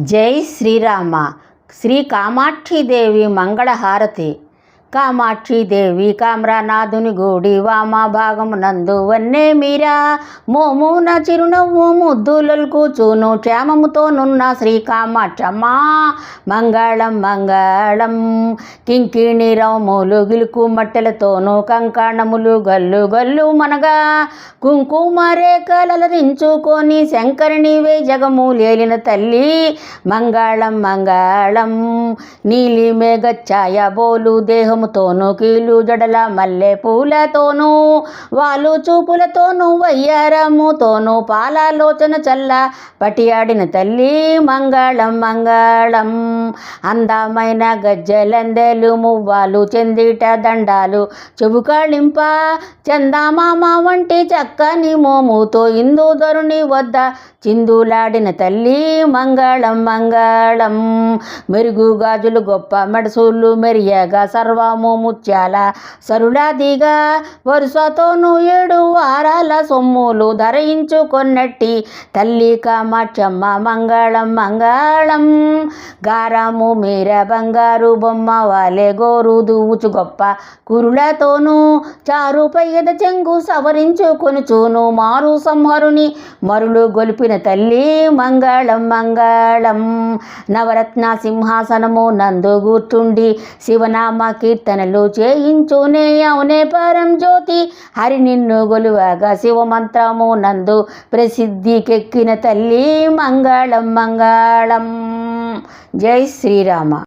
జై శ్రీరామ. శ్రీ కామాక్షిదేవి మంగళహారతి. కామాక్షిదేవి కామ్రానాథుని గూడి వామ భాగమునందు వన్నే మీరా. మోమున చిరునవ్వు ముద్దులలు కూచును క్షేమముతోనున్న శ్రీ కామాక్షమ్మ మంగళం మంగళం. కింకిణి రౌములు గిలుకు మట్టెలతోనూ కంకణములు గల్లు గల్లు మనగా. కుంకుమ రేఖలరించుకొని శంకరునివే జగము లేలిన తల్లి. మంగళం మంగళం. నీలి మేఘఛాయ బోలు దేహముతోనూ కీలు జడల మల్లె పూలతోనూ వాళ్ళు చూపులతోనూ వయ్యారముతోనూ పాలలోచన చల్ల పటియాడిన తల్లి మంగళం మంగళం. అందమైన గజ్జలందెలు మువ్వాలు చెందిట దండాలు చెబుకాళింప చందామామ వంటి చక్కని మోముతో ఇందూధరుని వద్ద చిందులాడిన తల్లి మంగళం మంగళం. మెరుగు గాజులు గొప్ప మెడసూళ్ళు మెరియగా ముత్యాల సరుడాదిగా వరుసతోనూ ఏడు వారాల సొమ్ములు ధరించుకొన్నట్టి తల్లి కామాక్షమ్మ మంగళం మంగళం. గారము మీర బంగారు బొమ్మ వాలే గోరు దూచు గొప్ప కురులతోనూ చారుపై ఎద చెంగు సవరించుకొనుచును మారు సంహరుని మరులు గొలిపిన తల్లి మంగళం మంగళం. నవరత్న సింహాసనము నందు కూర్చుండి శివనామ కీర్తనలు చేయించునే అవునే పరం జ్యోతి. హరి నిన్ను గొలువగా శివమంత్రము నందు ప్రసిద్ధికెక్కిన తల్లి మంగళం మంగళం. జై శ్రీరామ.